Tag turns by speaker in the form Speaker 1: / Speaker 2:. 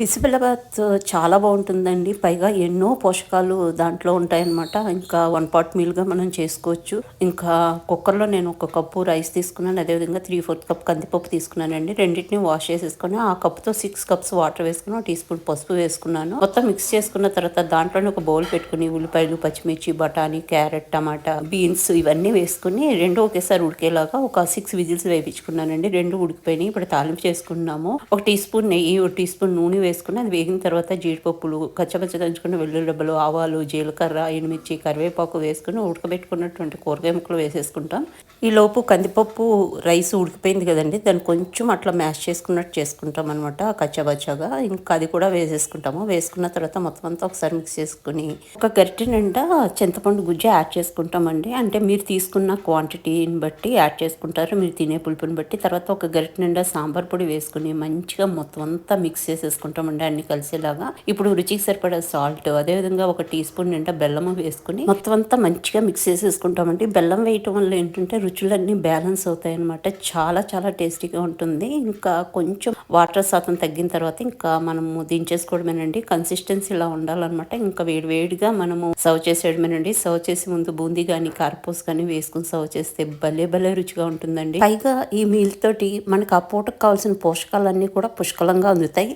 Speaker 1: బిసిబెల్లబాత్ చాలా బాగుంటుందండి. పైగా ఎన్నో పోషకాలు దాంట్లో ఉంటాయన్నమాట. ఇంకా వన్ పాట్ మీల్గా మనం చేసుకోవచ్చు. ఇంకా కుక్కర్లో నేను ఒక కప్పు రైస్ తీసుకున్నాను. అదేవిధంగా త్రీ ఫోర్త్ కప్ కందిపప్పు తీసుకున్నానండి. రెండింటిని వాష్ చేసేసుకొని ఆ కప్తో సిక్స్ కప్స్ వాటర్ వేసుకుని టీ స్పూన్ పసుపు వేసుకున్నాను. మొత్తం మిక్స్ చేసుకున్న తర్వాత దాంట్లోనే ఒక బౌల్ పెట్టుకుని ఉల్లిపాయలు పచ్చిమిర్చి బఠానీ క్యారెట్ టమాటా బీన్స్ ఇవన్నీ వేసుకుని రెండు ఒకేసారి ఉడికేలాగా ఒక సిక్స్ విజిల్స్ వేయించుకున్నానండి. రెండు ఉడికిపోయినాయి. ఇప్పుడు తాలింపు చేసుకున్నాము ఒక టీ స్పూన్ నెయ్యి ఒక టీ స్పూన్ నూనె వేసుకుని అది వేగిన తర్వాత జీడిపప్పులు కచ్చపచ్చ దంచుకున్న వెల్లుల్లబ్బలు ఆవాలు జీలకర్ర ఎండుమిర్చి కరివేపాకు వేసుకుని ఉడకబెట్టుకున్నటువంటి కూరగాయ ముక్కలు వేసేసుకుంటాం. ఈ లోపు కందిపప్పు రైస్ ఉడికిపోయింది కదండి దాన్ని కొంచెం అట్లా మ్యాష్ చేసుకున్నట్టు చేసుకుంటాం అనమాట కచ్చబచ్చగా ఇంకా అది కూడా వేసేసుకుంటాము. వేసుకున్న తర్వాత మొత్తం అంతా ఒకసారి మిక్స్ చేసుకుని ఒక గరిటె నిండా చింతపండు గుజ్జు యాడ్ చేసుకుంటామండి. అంటే మీరు తీసుకున్న క్వాంటిటీని బట్టి యాడ్ చేసుకుంటారు. మీరు తినే పులుపుని బట్టి తర్వాత ఒక గరిటె నిండా సాంబార్ పొడి వేసుకుని మంచిగా మొత్తం అంతా మిక్స్ చేసేసుకుంటాం. అండి అన్ని కలిసేలాగా. ఇప్పుడు రుచికి సరిపడా సాల్ట్ అదేవిధంగా ఒక టీ స్పూన్ నిండా బెల్లం వేసుకుని మొత్తం అంతా మంచిగా మిక్స్ చేసేసుకుంటామండి. బెల్లం వేయటం వల్ల ఏంటంటే రుచులన్నీ బ్యాలెన్స్ అవుతాయి అనమాట చాలా చాలా టేస్టీగా ఉంటుంది. ఇంకా కొంచెం వాటర్ శాతం తగ్గిన తర్వాత ఇంకా మనము దించేసుకోవడమేనండి. కన్సిస్టెన్సీ ఇలా ఉండాలన్నమాట. ఇంకా వేడి వేడిగా మనము సర్వ్ చేసేయడమేనండి. సర్వ్ చేసి ముందు బూందీ కానీ కార్పోస్ కానీ వేసుకుని సర్వ్ చేస్తే భలే భలే రుచిగా ఉంటుందండి. పైగా ఈ మీల్ తోటి మనకు ఆ పూటకు కావాల్సిన పోషకాలన్నీ కూడా పుష్కలంగా అందుతాయి.